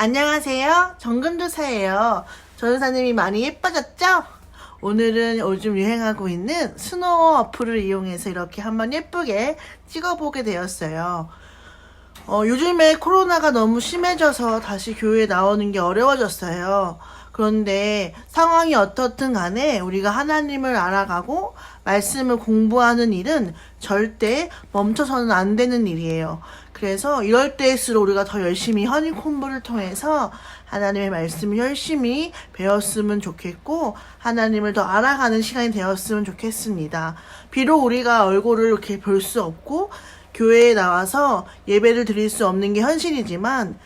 안녕하세요. 정금도사예요. 전도사님이 많이 예뻐졌죠? 오늘은 요즘 유행하고 있는 스노우 어플을 이용해서 이렇게 한번 예쁘게 찍어보게 되었어요. 어, 요즘에 코로나가 너무 심해져서 다시 교회에 나오는 게 어려워졌어요. 그런데 상황이 어떻든 간에 우리가 하나님을 알아가고 말씀을 공부하는 일은 절대 멈춰서는 안 되는 일이에요. 그래서 이럴 때일수록 우리가 더 열심히 허니 공부를 통해서 하나님의 말씀을 열심히 배웠으면 좋겠고 하나님을 더 알아가는 시간이 되었으면 좋겠습니다. 비록 우리가 얼굴을 이렇게 볼 수 없고 교회에 나와서 예배를 드릴 수 없는 게 현실이지만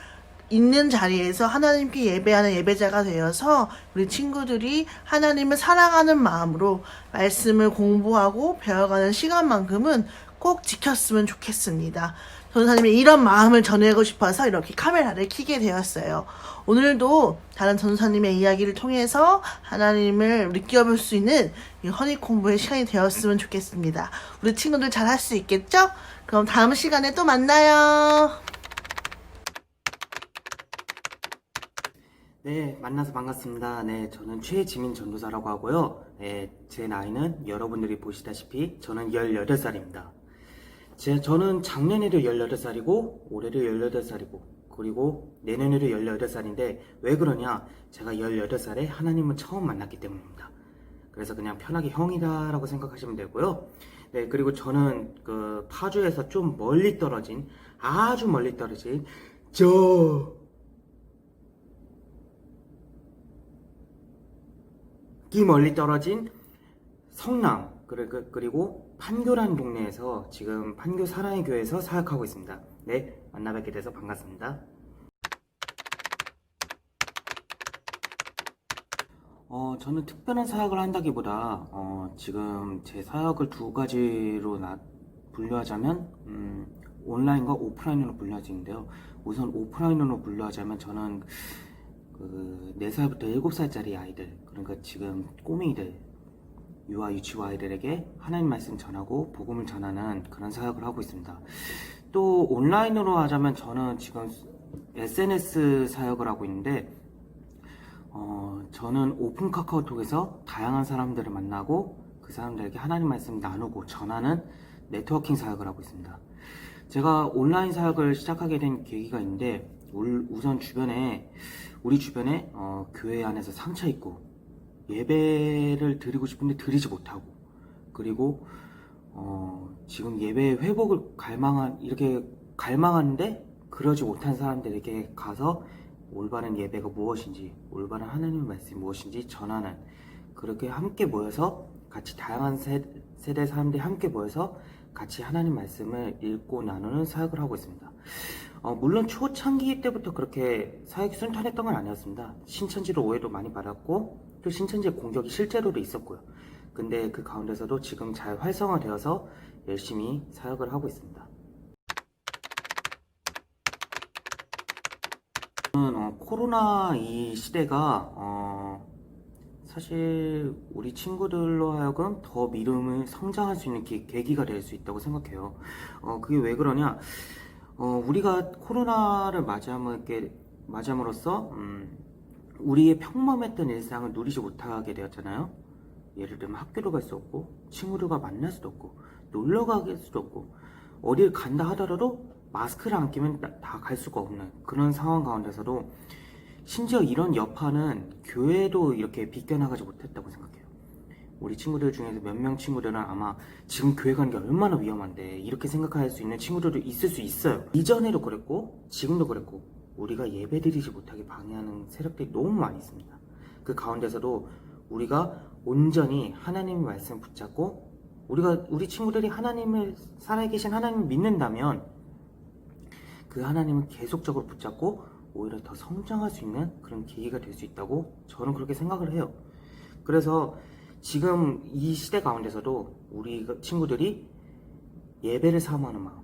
있는 자리에서 하나님께 예배하는 예배자가 되어서 우리 친구들이 하나님을 사랑하는 마음으로 말씀을 공부하고 배워가는 시간만큼은 꼭 지켰으면 좋겠습니다. 전사님이 이런 마음을 전하고 싶어서 이렇게 카메라를 켜게 되었어요. 오늘도 다른 전사님의 이야기를 통해서 하나님을 느껴볼 수 있는 이 허니 공부의 시간이 되었으면 좋겠습니다. 우리 친구들 잘 할 수 있겠죠? 그럼 다음 시간에 또 만나요. 네, 만나서 반갑습니다. 네, 저는 최지민 전도사라고 하고요. 네, 제 나이는 여러분들이 보시다시피 저는 18살입니다. 제, 저는 작년에도 18살이고, 올해도 18살이고, 그리고 내년에도 18살인데, 왜 그러냐? 제가 18살에 하나님을 처음 만났기 때문입니다. 그래서 그냥 편하게 형이다 라고 생각하시면 되고요. 네, 그리고 저는 그 파주에서 좀 멀리 떨어진, 아주 멀리 떨어진, 저, 이 멀리 떨어진 성남 그리- 그- 그리고 판교라는 동네에서 지금 판교 사랑의 교회에서 사역하고 있습니다. 네, 만나 뵙게 돼서 반갑습니다. 어, 저는 특별한 사역을 한다기보다 어, 지금 제 사역을 두 가지로 나, 분류하자면 음, 온라인과 오프라인으로 분류하지는데요. 우선 오프라인으로 분류하자면 저는 그 4살부터 7살짜리 아이들 그러니까 지금 꼬맹이들 유아 유치부 아이들에게 하나님 말씀 전하고 복음을 전하는 그런 사역을 하고 있습니다. 또 온라인으로 하자면 저는 지금 SNS 사역을 하고 있는데 어, 저는 오픈 카카오톡에서 다양한 사람들을 만나고 그 사람들에게 하나님 말씀 나누고 전하는 네트워킹 사역을 하고 있습니다. 제가 온라인 사역을 시작하게 된 계기가 있는데 울- 우선 주변에 우리 주변에 어, 교회 안에서 상처 있고 예배를 드리고 싶은데 드리지 못하고 그리고 어, 지금 예배 회복을 갈망한 이렇게 갈망하는데 그러지 못한 사람들에게 가서 올바른 예배가 무엇인지 올바른 하나님의 말씀이 무엇인지 전하는 그렇게 함께 모여서 같이 다양한 세, 세대 사람들이 함께 모여서 같이 하나님 말씀을 읽고 나누는 사역을 하고 있습니다. 어, 물론 초창기 때부터 그렇게 사역이 순탄했던 건 아니었습니다. 신천지로 오해도 많이 받았고 또 신천지의 공격이 실제로도 있었고요. 근데 그 가운데서도 지금 잘 활성화되어서 열심히 사역을 하고 있습니다. 저는 어, 코로나 이 시대가 어, 사실 우리 친구들로 하여금 더 믿음을 성장할 수 있는 기- 계기가 될 수 있다고 생각해요. 어, 그게 왜 그러냐? 어, 우리가 코로나를 맞이함으로써, 맞이함으로써 음, 우리의 평범했던 일상을 누리지 못하게 되었잖아요. 예를 들면 학교도 갈수 없고, 친구들과 만날 수도 없고, 놀러 가길 수도 없고, 어딜 간다 하더라도 마스크를 안 끼면 다 갈 수가 없는 그런 상황 가운데서도 심지어 이런 여파는 교회도 이렇게 비껴나가지 못했다고 생각해요. 우리 친구들 중에서 몇 명 친구들은 아마 지금 교회 가는 게 얼마나 위험한데 이렇게 생각할 수 있는 친구들도 있을 수 있어요. 이전에도 그랬고 지금도 그랬고 우리가 예배드리지 못하게 방해하는 세력들이 너무 많이 있습니다. 그 가운데서도 우리가 온전히 하나님의 말씀 붙잡고 우리가 우리 친구들이 하나님을 살아계신 하나님을 믿는다면 그 하나님을 계속적으로 붙잡고 오히려 더 성장할 수 있는 그런 계기가 될 수 있다고 저는 그렇게 생각을 해요. 그래서 지금 이 시대 가운데서도 우리 친구들이 예배를 사모하는 마음,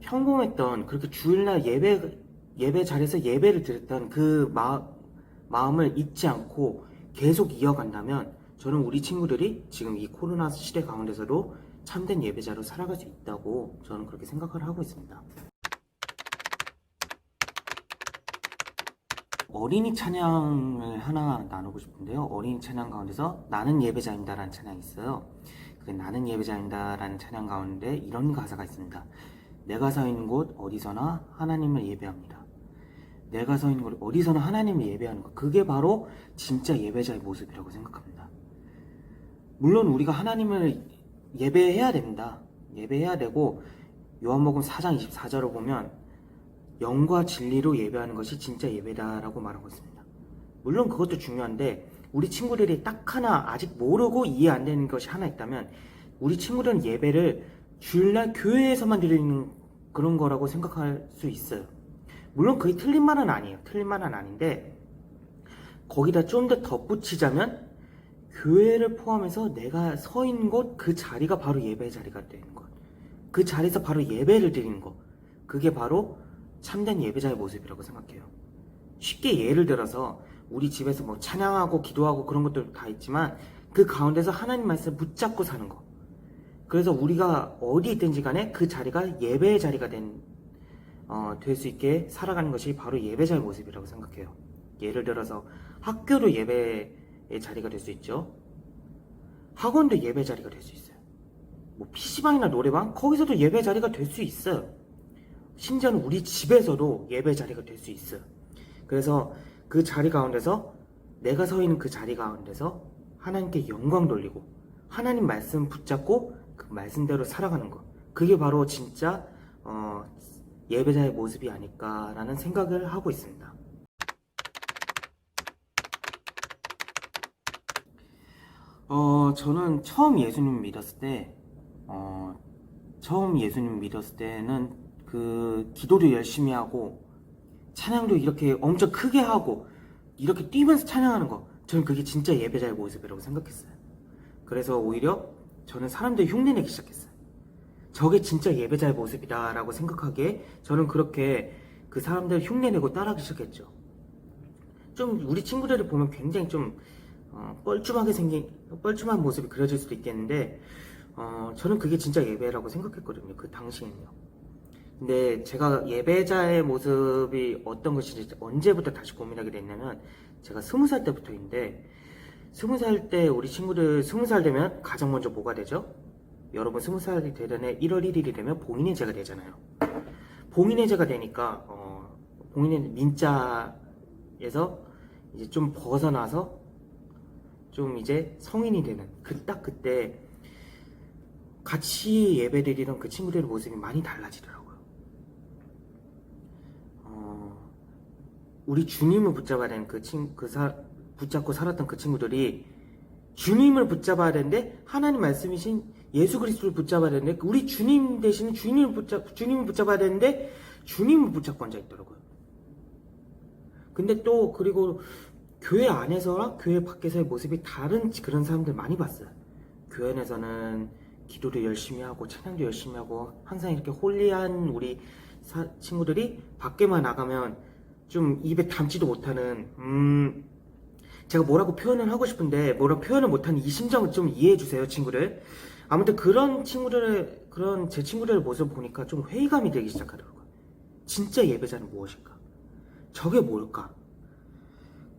평범했던 그렇게 주일날 예배 예배 자리에서 예배를 드렸던 그 마, 마음을 잊지 않고 계속 이어간다면 저는 우리 친구들이 지금 이 코로나 시대 가운데서도 참된 예배자로 살아갈 수 있다고 저는 그렇게 생각을 하고 있습니다. 어린이 찬양을 하나 나누고 싶은데요. 어린이 찬양 가운데서 나는 예배자입니다라는 찬양이 있어요. 그 나는 예배자입니다라는 찬양 가운데 이런 가사가 있습니다. 내가 서 있는 곳 어디서나 하나님을 예배합니다. 내가 서 있는 곳 어디서나 하나님을 예배하는 것. 그게 바로 진짜 예배자의 모습이라고 생각합니다. 물론 우리가 하나님을 예배해야 됩니다. 예배해야 되고 요한복음 4장 24절을 보면 영과 진리로 예배하는 것이 진짜 예배다라고 말하고 있습니다. 물론 그것도 중요한데 우리 친구들이 딱 하나 아직 모르고 이해 안 되는 것이 하나 있다면 우리 친구들은 예배를 주일날 교회에서만 드리는 그런 거라고 생각할 수 있어요. 물론 그게 틀린 말은 아니에요. 틀린 말은 아닌데 거기다 좀 더 덧붙이자면 교회를 포함해서 내가 서 있는 곳 그 자리가 바로 예배 자리가 되는 것. 그 자리에서 바로 예배를 드리는 것. 그게 바로 참된 예배자의 모습이라고 생각해요. 쉽게 예를 들어서 우리 집에서 뭐 찬양하고 기도하고 그런 것들 다 있지만 그 가운데서 하나님 말씀 붙잡고 사는 거. 그래서 우리가 어디 있든지 간에 그 자리가 예배의 자리가 된, 어, 될 수 있게 살아가는 것이 바로 예배자의 모습이라고 생각해요. 예를 들어서 학교도 예배의 자리가 될 수 있죠. 학원도 예배 자리가 될 수 있어요. 뭐 PC방이나 노래방 거기서도 예배 자리가 될 수 있어요. 심지어는 우리 집에서도 예배 자리가 될 수 있어요. 그래서 그 자리 가운데서 내가 서 있는 그 자리 가운데서 하나님께 영광 돌리고 하나님 말씀 붙잡고 그 말씀대로 살아가는 것. 그게 바로 진짜 어, 예배자의 모습이 아닐까라는 생각을 하고 있습니다. 어, 저는 처음 예수님 믿었을 때, 어, 처음 예수님 믿었을 때는 그 기도도 열심히 하고, 찬양도 이렇게 엄청 크게 하고, 이렇게 뛰면서 찬양하는 거, 저는 그게 진짜 예배자의 모습이라고 생각했어요. 그래서 오히려 저는 사람들 흉내내기 시작했어요. 저게 진짜 예배자의 모습이다라고 생각하기에 저는 그렇게 그 사람들 흉내내고 따라하기 시작했죠. 좀 우리 친구들을 보면 굉장히 좀 어, 뻘쭘하게 생긴 뻘쭘한 모습이 그려질 수도 있겠는데 어, 저는 그게 진짜 예배라고 생각했거든요. 그 당시에는요. 근데 제가 예배자의 모습이 어떤 것인지 언제부터 다시 고민하게 됐냐면 제가 스무 살 때부터인데 스무 살 때 우리 친구들 스무 살 되면 가장 먼저 뭐가 되죠? 여러분 스무 살이 해 1월 1일이 되면 봉인의 제가 되잖아요. 봉인의 제가 되니까 어, 봉인의 민자에서 이제 좀 벗어나서 좀 이제 성인이 되는 그 딱 그때 같이 예배드리던 그 친구들의 모습이 많이 달라지더라고요. 어, 우리 주님을 붙잡아야 되는 그 친, 그 사, 붙잡고 살았던 그 친구들이 주님을 붙잡아야 되는데 하나님 말씀이신 예수 그리스도를 붙잡아야 되는데 우리 주님 대신 주님을 붙잡 주님을 붙잡아야 되는데 주님을 붙잡고 앉아 있더라고요. 근데 또 그리고 교회 안에서랑 교회 밖에서의 모습이 다른 그런 사람들 많이 봤어요. 교회 안에서는 기도도 열심히 하고 찬양도 열심히 하고 항상 이렇게 홀리한 우리 사- 친구들이 밖에만 나가면 좀 입에 담지도 못하는 음 제가 뭐라고 표현을 하고 싶은데 뭐라 표현을 못하는 이 심정을 좀 이해해 주세요 친구들 아무튼 그런 친구들의 그런 제 친구들의 모습을 보니까 좀 회의감이 되기 시작하더라고요. 진짜 예배자는 무엇일까? 저게 뭘까?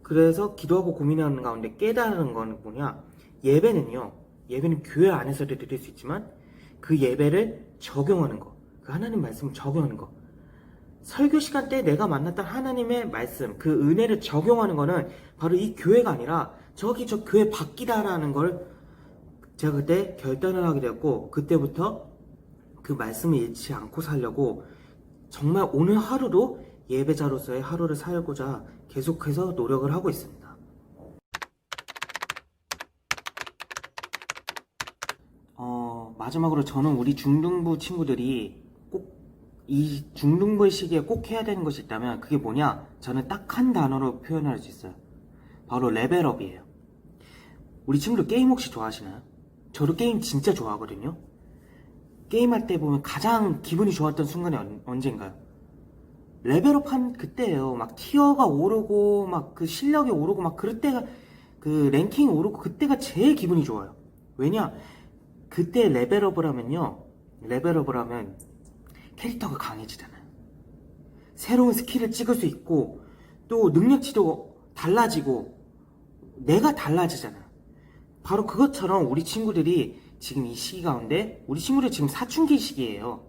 그래서 기도하고 고민하는 가운데 깨달은 거는 뭐냐? 예배는요 예배는 교회 안에서도 드릴 수 있지만 그 예배를 적용하는 거 그 하나님 말씀을 적용하는 거. 설교 시간 때 내가 만났던 하나님의 말씀, 그 은혜를 적용하는 거는 바로 이 교회가 아니라 저기 저 교회 밖이다라는 걸 제가 그때 결단을 하게 되었고, 그때부터 그 말씀을 잃지 않고 살려고 정말 오늘 하루도 예배자로서의 하루를 살고자 계속해서 노력을 하고 있습니다. 어, 마지막으로 저는 우리 중등부 친구들이 꼭 이 중등부의 시기에 꼭 해야 되는 것이 있다면 그게 뭐냐? 저는 딱 한 단어로 표현할 수 있어요. 바로 레벨업이에요. 우리 친구들 게임 혹시 좋아하시나요? 저도 게임 진짜 좋아하거든요. 게임할 때 보면 가장 기분이 좋았던 순간이 언, 언젠가요? 레벨업 한 그때예요. 막 티어가 오르고 막 그 실력이 오르고 막 그럴 때가 그 랭킹이 오르고 그때가 제일 기분이 좋아요. 왜냐? 그때 레벨업을 하면요. 레벨업을 하면 캐릭터가 강해지잖아요. 새로운 스킬을 찍을 수 있고 또 능력치도 달라지고 내가 달라지잖아. 바로 그것처럼 우리 친구들이 지금 이 시기 가운데 우리 친구들 지금 사춘기 시기예요.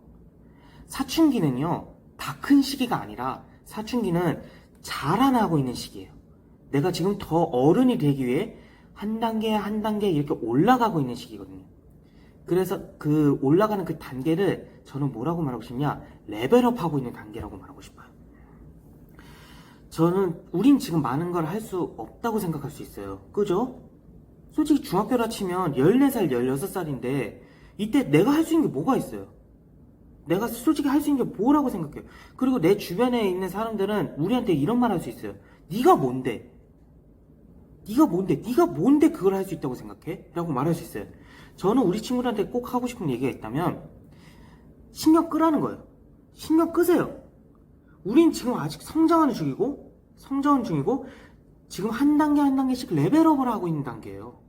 사춘기는요 다 큰 시기가 아니라 사춘기는 자라나고 있는 시기예요. 내가 지금 더 어른이 되기 위해 한 단계 한 단계 이렇게 올라가고 있는 시기거든요. 그래서 그 올라가는 그 단계를 저는 뭐라고 말하고 싶냐 레벨업 하고 있는 단계라고 말하고 싶어요. 저는 우린 지금 많은 걸 할 수 없다고 생각할 수 있어요. 그죠? 솔직히 중학교라 치면 14살, 16살인데 이때 내가 할 수 있는 게 뭐가 있어요? 내가 솔직히 할 수 있는 게 뭐라고 생각해요? 그리고 내 주변에 있는 사람들은 우리한테 이런 말 할 수 있어요. 네가 뭔데? 네가 뭔데? 네가 뭔데 그걸 할 수 있다고 생각해? 라고 말할 수 있어요. 저는 우리 친구들한테 꼭 하고 싶은 얘기가 있다면 신경 끄라는 거예요. 신경 끄세요. 우린 지금 아직 성장하는 중이고 성장하는 중이고 지금 한 단계 한 단계씩 레벨업을 하고 있는 단계예요.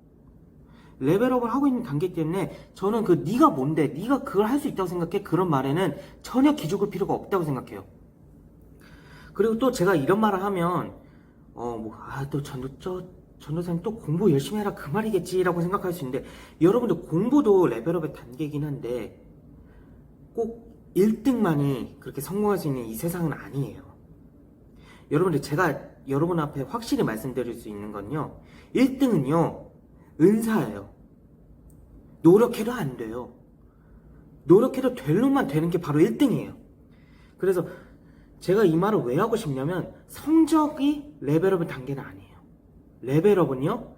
레벨업을 하고 있는 단계 때문에 저는 그 네가 뭔데 네가 그걸 할 수 있다고 생각해 그런 말에는 전혀 기죽을 필요가 없다고 생각해요. 그리고 또 제가 이런 말을 하면 어뭐아또 전도 저 전도사님 또 공부 열심히 해라 그 말이겠지라고 생각할 수 있는데 여러분들 공부도 레벨업의 단계이긴 한데 꼭 1등만이 그렇게 성공할 수 있는 이 세상은 아니에요. 여러분들 제가 여러분 앞에 확실히 말씀드릴 수 있는 건요. 1등은요. 은사예요. 노력해도 안 돼요. 노력해도 될 놈만 되는 게 바로 1등이에요. 그래서 제가 이 말을 왜 하고 싶냐면 성적이 레벨업의 단계는 아니에요. 레벨업은요.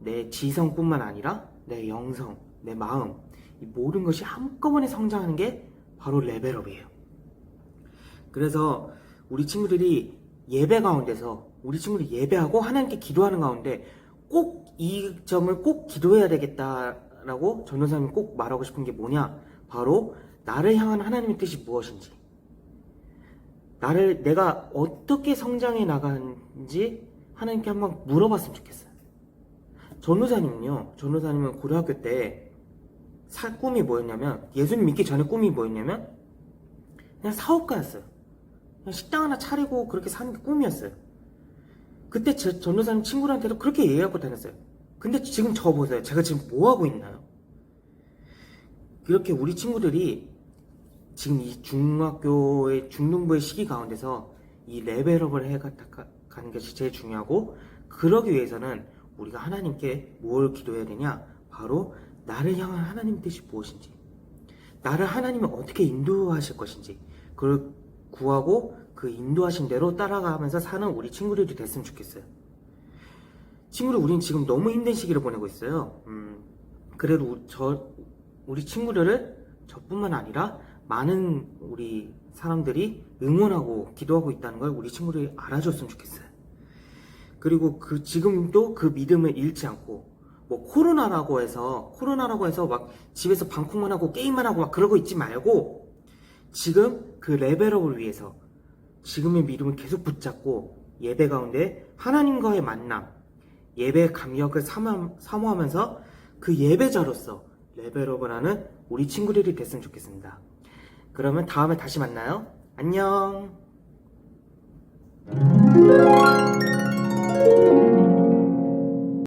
내 지성뿐만 아니라 내 영성, 내 마음 이 모든 것이 한꺼번에 성장하는 게 바로 레벨업이에요. 그래서 우리 친구들이 예배 가운데서 우리 친구들이 예배하고 하나님께 기도하는 가운데 꼭 이 점을 꼭 기도해야 되겠다라고 전도사님이 꼭 말하고 싶은 게 뭐냐? 바로 나를 향한 하나님의 뜻이 무엇인지 나를 내가 어떻게 성장해 나가는지 하나님께 한번 물어봤으면 좋겠어요. 전도사님은요. 전도사님은 고등학교 때 사, 꿈이 뭐였냐면 예수님 믿기 전에 꿈이 뭐였냐면 그냥 사업가였어요. 그냥 식당 하나 차리고 그렇게 사는 게 꿈이었어요. 그때 제 전도사님 친구들한테도 그렇게 얘기하고 다녔어요. 근데 지금 저 보세요. 제가 지금 뭐 하고 있나요? 이렇게 우리 친구들이 지금 이 중학교의 중등부의 시기 가운데서 이 레벨업을 해 가는 것이 제일 중요하고 그러기 위해서는 우리가 하나님께 뭘 기도해야 되냐? 바로 나를 향한 하나님 뜻이 무엇인지 나를 하나님이 어떻게 인도하실 것인지 그걸 구하고 그 인도하신 대로 따라가면서 사는 우리 친구들이 됐으면 좋겠어요. 친구들 우린 지금 너무 힘든 시기를 보내고 있어요. 음, 그래도 우- 저 우리 친구들을 저뿐만 아니라 많은 우리 사람들이 응원하고 기도하고 있다는 걸 우리 친구들이 알아줬으면 좋겠어요. 그리고 그 지금도 그 믿음을 잃지 않고 뭐 코로나라고 해서 코로나라고 해서 막 집에서 방콕만 하고 게임만 하고 막 그러고 있지 말고 지금 그 레벨업을 위해서 지금의 믿음을 계속 붙잡고 예배 가운데 하나님과의 만남 예배 감격을 사모- 사모하면서 그 예배자로서 레벨업을 하는 우리 친구들이 됐으면 좋겠습니다. 그러면 다음에 다시 만나요. 안녕.